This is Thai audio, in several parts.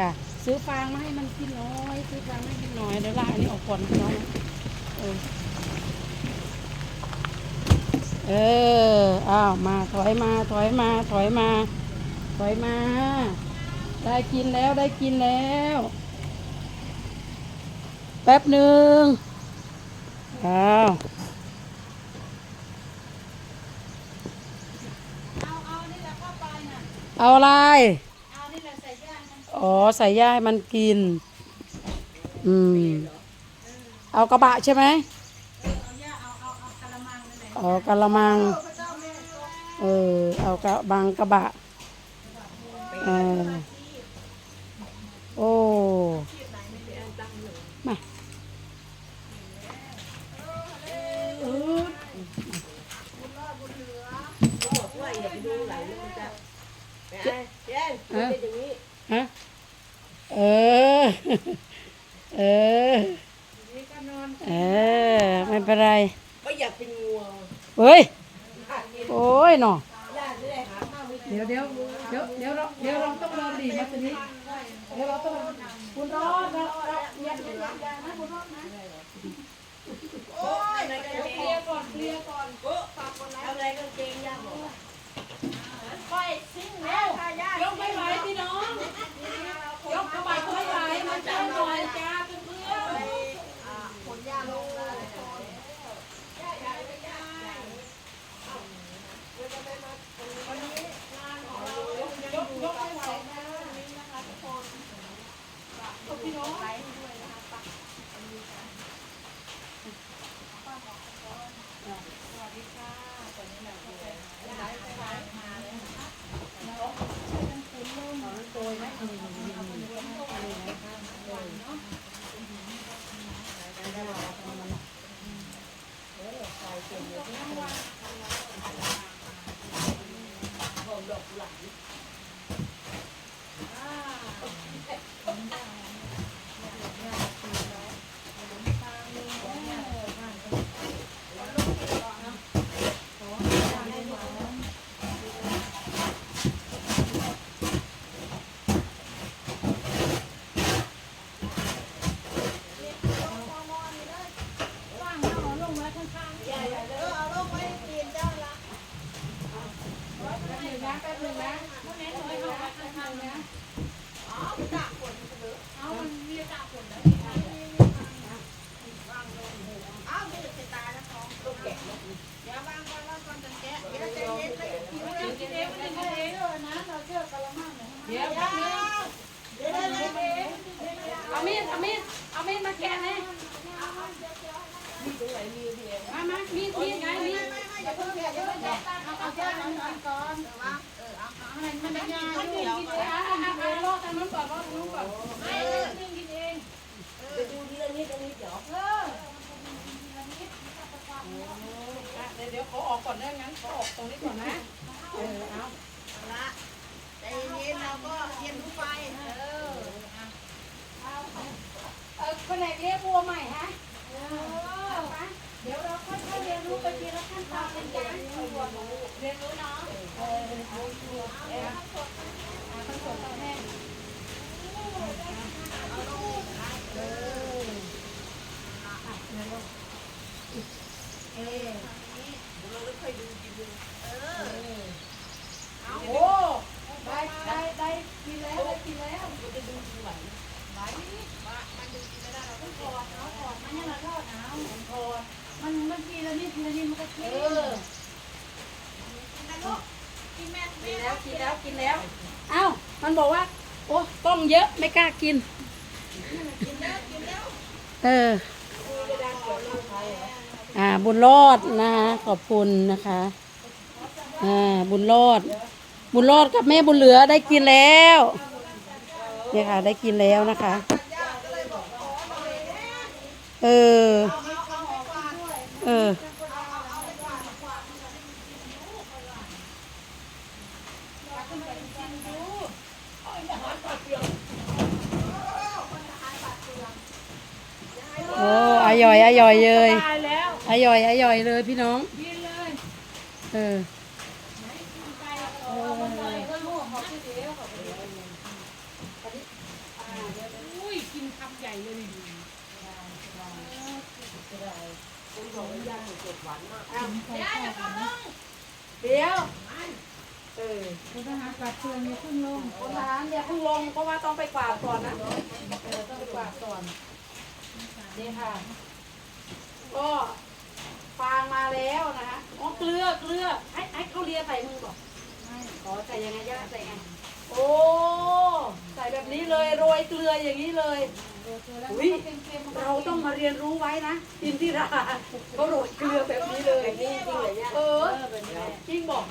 จ้ะซื้อฟางมาให้มันกินน้อย ซื้อฟางมาให้กินน้อยเดี๋ยวลาอันนี้ออกก่อนนะน้องนะเออเอออ้าวมาถอยมาถอยมาถอยมา ถอยมา ได้กินแล้วได้กินแล้ว แป๊บหนึ่งอ้าวเอาเอานี่และเข้าไปนะเอาอะไร อ๋อใส่ย่าให้มันกิน อืม เอากระบะใช่ไหมเอาย่าเอาเอาเอากะละมังนั่นแหละอ๋อกระมัง เออ เอากระบังกระบะเออโอ้มาเออฮะเออ เออ เออ ไม่เป็นไรไม่อยากเป็นงูเฮ้ย โอ้ยหนอเดี๋ยวเดี๋ยวเดี๋ยวเดี๋ยวเราเดี๋ยวเราต้องรอดีมาตอนนี้เดี๋ยวเราต้องคุณรอดเราเราอย่าอย่าอย่านะคุณรอดนะโอ้ยเคลียร์ก่อนเคลียร์ก่อน โอ้ฝากคนแล้วอะไรกางเกงย่าบอกว่า ค่อยซิ่งแล้ว ยกไม่ไหวพี่น้อง ยกกระบะไม่ไหวมาเจอหน่อยจ้าเพื่อน ขนย่าลงเลย ๆยกยกไม่ไหวนะ ว่างเอาลงไว้ข้างๆ เออเอาลงไว้ตีนเจ้าละ แป๊บห นึงนะแป๊บหนึงนะพวกนี้ถอยเอาไว้ข้างๆนะอ๋อมันตากฝนเสมอเอามันมีตาฝนแล้วอ้าวนี่จะตายแล้วท้องต้องแกะเดี๋ยววางก่อนวางก่อนจะแกะเดี๋ยวใจเย็นเลยคิวเลยกินเองมันกินเองเลยนะเราเชื่อกะละมังเนี่ยเดี๋ยวแป๊บนึงเดี๋ยวเดี๋ยวเดี๋ยวเอามีดเอามีดเอามีดมาแกะเลยมามามีดมีดไงมีด อย่าเพิ่งอย่าเพิ่งแกะเอาเอาย่างมันก่อนเออวาเออเอาเอาให้มันได้ย่างกินเดี๋ยวเองอะอะอะอะรอทางนู้นก่อนรอทางนู้นก่อนไม่นึ่งกินเองไปดูทีละนิดละนิดเดี๋ยวเอออะเดี๋ยวเดี๋ยวขอออกก่อนได้งั้นขาออกตรงนี้ก่อนนะเออเอา เอาละใจเย็นเราก็เรียนรู้ไปเออ เออคนไหนเรียกวัวใหม่ฮะเออเดี๋ยวเราค่อยๆเรียนรู้ ไปทีละขั้นตอนเป็นการเรียนรู้เนาะเออเอาเออเอาทั้งสดทั้งแห้งเราไม่ค่อยดูกินดูเออ โอ้ได้ได้ได้กินแล้วได้กินแล้ว มันจะดูดีไหวไหวว่ามันดูกินไม่ได้เราต้อง ถอดเอาถอดมันยังละทอดเอาถอดมันมันทีละนิดทีละนิดมันก็ เอ เท่ อ กินนะลูกกินแม่ กินแล้วกินแล้วกินแล้วเอ้ามันบอกว่า โอ้กล้อง เยอะไม่กล้ากิน เออ อ่า บุญรอดนะคะขอบคุณนะคะ อ่า บุญรอด บุญรอดกับแม่บุญเหลือได้กินแล้วเนี่ยค่ะ ได้กินแล้วนะคะ เออ เออ โอ้อร่อ ยอร่อยเลยตายแล้วอร่อยอร่อยเลยพี่น้อง กินเลยเออโอ้ยก็ลูกเขาคือเดียวเขาอใหญ่เลยคุณบอกว่าย่าเจ็ดหวานมากอ้าวเดี๋ยวเดี๋ยวก่อนลงเดี๋ยวเออคุณทหารกลับเชิญอย่าเพิ่งลงคนทหารอย่าเพิ่งลงเพราะว่าต้องไปกวาดก่อนนะเออต้องไปกวาดก่อนนี่ค่ะ ก็ฟางมาแล้วนะคะอ๋อเกลือเกลือให้ให้เขาเลียใส่มือก่อนขอใส่ยังไงย่าใส่ไงโอ้ใส่แบบนี้เลยโรยเกลืออย่างนี้เลยอุ๊ยเราต้องมาเรียนรู้ไว้นะอินทิราเขาโรยเกลือแบบนี้เลยแบบนี้จริงเหรอเนี่ยเออจริงบอก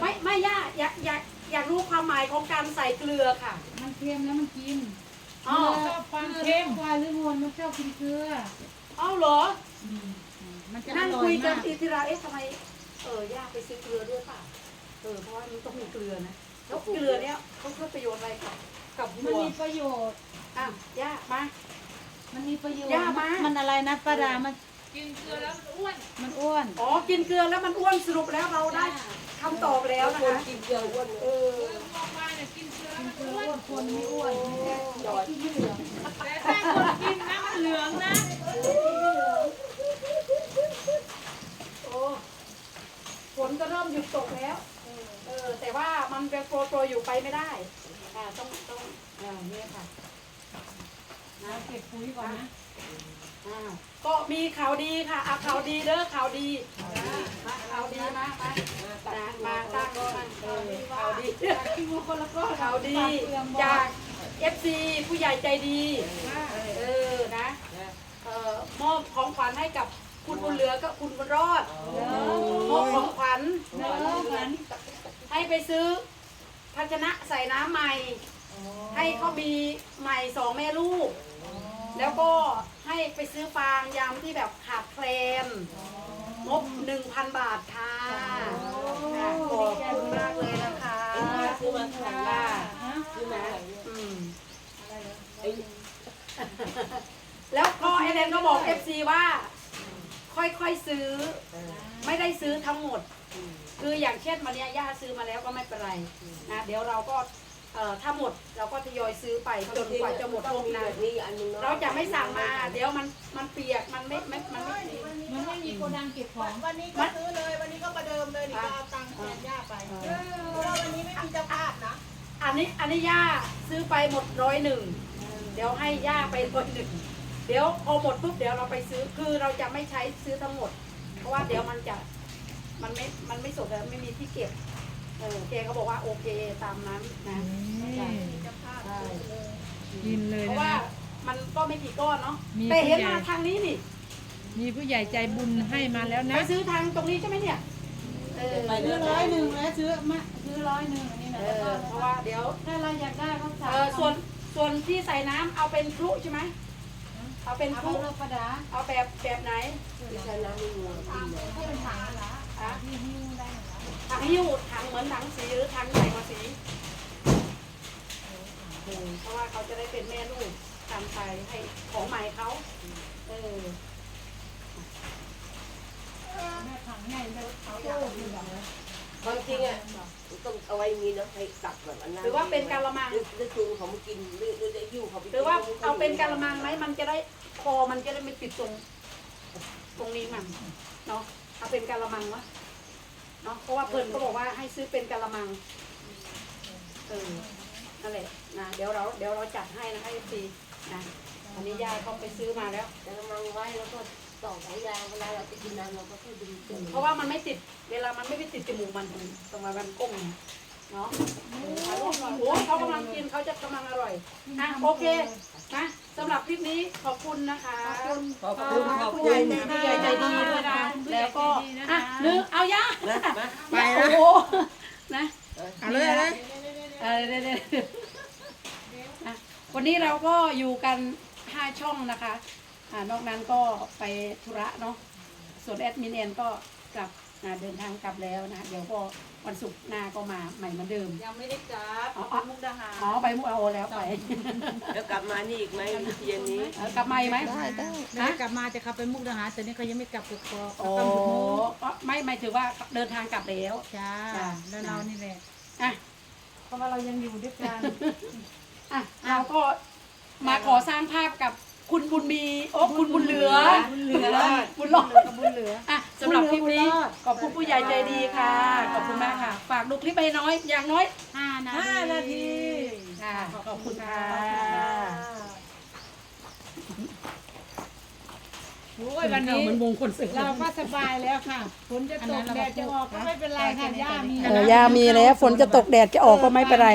ไม่ไม่ย่าอยากอยากอยากรู้ความหมายของการใส่เกลือค่ะ มันเค็มแล้วมันกินอ๋อชอบฟังเค็มควายหรือมวลมันชอบกินเกลือ เอาเหรอ มันจะอนั่งร่อคุยยกันมากอินทิราเอ๊ะทำไม เออย่าไปซื้อเกลือด้วยเปล่าเออเพราะว่ามันต้องมีเกลือนะ แล้วเกลือเนี้ยเขาเพื่อประโยชน์อะไรกับ กับมันวัวมีประโยชน์ อะย่ามา มันมีประโยชน์ ย่ามามันอะไรนะป้าดามันกินเกลือแล้วอ้วนมันอ้วนอ๋อกินเกลือแล้วมันอ้วนสรุปแล้วเราได้คำตอบแล้วนะคนคะกินเกลืออ้วนเออ มองมาเนี่ยกินเกลือ กินเกลืออ้วนคนไม่อ้วนไม่ใช่ หยอด ที่ไม่เหลือง แต่ถ้าคนกินนะมันเหลืองนะ โอ้ฝนก็เริ่มหยุดตกแล้ว เออ แต่ว่ามันเป็นโปรยโปรยอยู่ไปไม่ได้ อ่า ต้องต้องอ่า เนี่ยค่ะนะเก็บปุ๋ยก่อนนะอ่าก็มีข่าวดีค่ะอะข่าวดีเด้อข่าวดีมาข่าวดีมามามามาตั้งมาเออข่าวดีที่มูคนละก้อนข่าวดีจากเอฟซีผู้ใหญ่ใจดีเออนะเอ่อมอบของขวัญให้กับคุณบุญเหลือกับคุณบุญรอดมอบของขวัญเนื้อเหมือนให้ไปซื้อภาชนะใส่น้ำใหม่ ให้เขามีใหม่สองแม่ลูก แล้วก็ให้ไปซื้อฟางยามที่แบบขาดแคลนงบหนึ่งพันบาทค่ะค่ะขอบคุณมากเลยนะคะซื้อมาขายค่ะซื้อมาอืมไอ้แล้วก็ไอแดนก็บอกเอฟซีว่า ค่อยๆซื้อ ไม่ได้ซื้อทั้งหมด คืออย่างเช่นวันเนี้ยย่าซื้อมาแล้วก็ไม่เป็นไรนะเดี๋ยวเราก็ เอ่อถ้าหมดเราก็ทยอยซื้อไปจนกว่าจะหมดต้องโรงมีงาแบนบนี้อันนึงเนาะเราจะไม่สั่งมา เดี๋ยวมันมันเปียกมันไม่ไม่มันไม่ดี มันไม่มีโกดังเก็บของวันนี้ก็ซื้อเลย วันนี้ก็ประเดิมเลยนี่ก็เอาตังค์แทนย่าไปเพราะว่าวันนี้ไม่มีเจ้าภาพนะอันนี้อันนี้ย่าซื้อไปหมดร้อยหนึ่งเดี๋ยวให้ย่าไปร้อยหนึ่งเดี๋ยวพอหมดปุ๊บเดี๋ยวเราไปซื้อคือเราจะไม่ใช้ซื้อทั้งหมด เพราะว่าเดี๋ยวมันจะมันไม่มันไม่สดแล้วไม่มีที่เก็บ เออแกก็บอกว่าโอเคตามนั้นนะใช่กินเลยเพราะนะว่าคะมันก็ไม่กี่ก้อนเนาะมีแต่เห็นผู้ใหญ่มาทางนี้นี่ มีผู้ใหญ่ใจบุญให้มาแล้วไปนะ ซื้อทางตรงนี้ใช่ไหมเนี่ย เออซื้อร้อยหนึ่งแล้วซื้อมาซื้อร้อยหนึ่งอันนี้เอนะแล้วอก็เพราะว่าเดี๋ยว ถ้าเราอยากได้ก็สั่งเออส่วนส่วนที่ใส่น้ำเอาเป็นครุใช่ไหม เอาเป็นเอาครุเลือกประดาเอาแบบแบบไหน ดิฉันนะมีงูกินเลยให้เป็นถังเหรออะที่หิ้วได้เหรอ ถังหิ้วถังเหมือนถังสีหรือถังใหญ่กว่าสีเออเพราะว่าเขาจะได้เป็นแม่ลูกทำไปให้ของใหม่เขาเออแม่ถังใหญ่เลยเอาโซ่อยู่แบบนี้ความจริงอะต้องเอาไว้อย่างนี้เนาะให้ตักแบบอันนั้นหรือว่าเป็นกะละมังหรือจูงเขามากินหรือหรือจะยิ้วเขาไปหรือว่าเอาเป็นกะละมังไหมมันจะได้คอมันจะได้ไม่ติดตรง ตรงนี้มันเนาะเอาเป็นกะละมังวะ เนาะเพราะว่าเพิ่นก็บอกว่าให้ซื้อเป็นกะละมังเออนั่นแหละนะเดี๋ยวเราเดี๋ยวเราจัดให้นะคะทีนะอันนี้ยายเขาไปซื้อมาแล้วจะกำลังไว้แล้วก็ต่อสายยางเวลาเราไปกินน้ำเราก็ค่อยดึงดึงเพราะว่ามันไม่ติดเวลามันไม่ไปติดจมูกมันตรงมามันก้มเนาะเออถ่ายรูปหน่อยโอ้ยเขากำลังกินเขาจะกำลังอร่อยอะโอเคนะสำหรับคลิปนี้ขอบคุณนะคะขอบคุณขอบผู้คุใหญ่ณผู้ใหญ่ใจดีด้วยนะแล้วก็อะนึกเอาย่าไปโอ้นะโหนะเอาเลยเอาเลยเออเดี๋ยวเดี๋ยวเดี๋ยวอะวันนี้เราก็อยู่กันห้าช่องนะคะอ่านอกนั้นก็ไปธุระเนาะส่วนแอดมินแอนก็กลับ อ่าเดินทางกลับแล้วนะเดี๋ยวก็วันศุกร์หน้าก็มาใหม่เหมือนเดิม ยังไม่ได้กลับอ๋ออ๋อ มุกดาหารอ๋อไปมุกเอาแล้วไปแล้วกลับมานี่อีกไหมเย็นนี้ เออกลับมาอีกไหม ได้ได้ได้กลับมาจะขับไปมุกดาหารแต่นี่เขายังไม่กลับกกอกโอ้กำลังหกโมงไม่ไม่ถือว่าเดินทางกลับแล้ว จ้าจ้ะ แล้วเรานี่แหละอะ เพราะว่าเรายังอยู่ด้วยกัน อะเราก็มาขอสร้างภาพกับ คุณบุญมีโอ้คุณบุญเหลือบุญเหลือ บุญรอด บุญเหลือ อะสำหรับคลิปนี้บุญรอดขอบคุณผู้ใหญ่ใจดีค่ะ ขอบคุณมากค่ะ ฝากดูคลิปไปน้อย อย่างน้อยห้านาทีห้านาทีค่ะขอบคุณค่ะโอ้ยวันนี้เหมือนวงคนเสือเราก็สบายแล้วค่ะฝนจะตกแดดจะออกก็ไม่เป็นไรค่ะย่ามี เออยามีแล้ว ฝนจะตกแดดจะออกก็ไม่เป็นไร